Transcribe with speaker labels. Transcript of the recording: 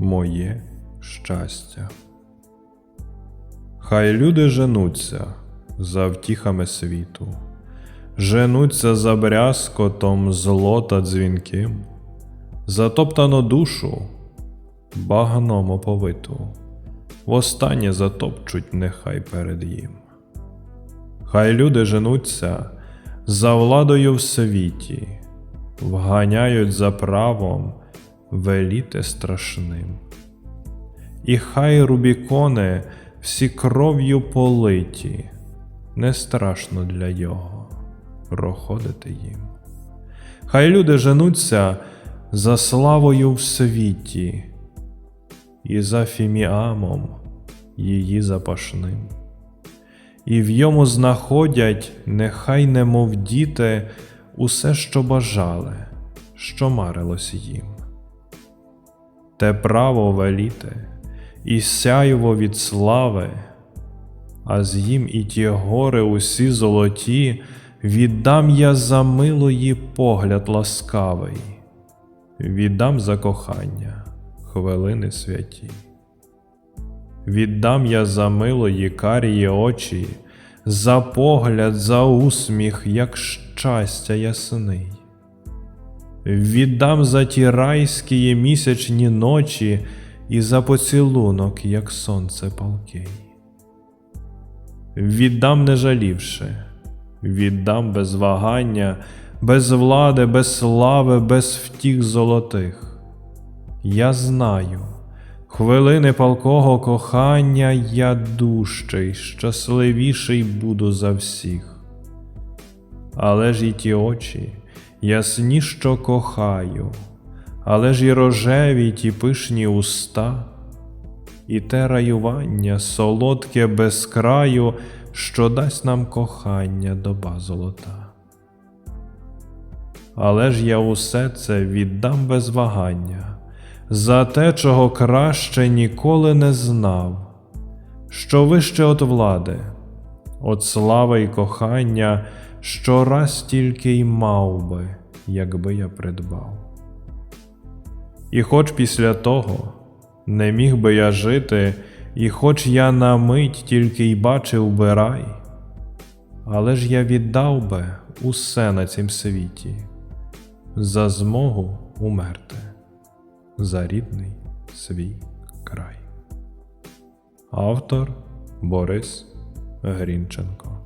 Speaker 1: моє щастя. Хай люди женуться за втіхами світу, женуться за брязкотом злота дзвінким, затоптану душу багном оповиту, востаннє затопчуть нехай перед їм. Хай люди женуться за владою в світі, вганяють за правом веліте страшним. І хай рубікони всі кров'ю политі, не страшно для його проходити їм. Хай люди женуться за славою в світі, і за фіміамом її запашним. І в йому знаходять, нехай немов діти, усе, що бажали, що марилось їм. Те право веліте, і сяйво від слави, а з їм і ті гори усі золоті, віддам я за милої погляд ласкавий, віддам за кохання хвилини святі. Віддам я за милої карії очі, за погляд, за усміх, як щастя ясний. Віддам за ті райські місячні ночі і за поцілунок, як сонце палкий. Віддам не жалівши, віддам без вагання, без влади, без слави, без втіх золотих. Я знаю, хвилини палкого кохання я дужчий, щасливіший буду за всіх. Але ж і ті очі, ясні, що кохаю, але ж і рожеві ті пишні уста, і те раювання солодке без краю, що дасть нам кохання доба золота. Але ж я усе це віддам без вагання, за те, чого краще ніколи не знав, що вище от влади, от слави й кохання, що раз тільки й мав би, якби я придбав. І хоч після того не міг би я жити, і хоч я на мить тільки й бачив би рай, але ж я віддав би усе на цім світі за змогу умерти, за рідний свій край. Автор Борис Грінченко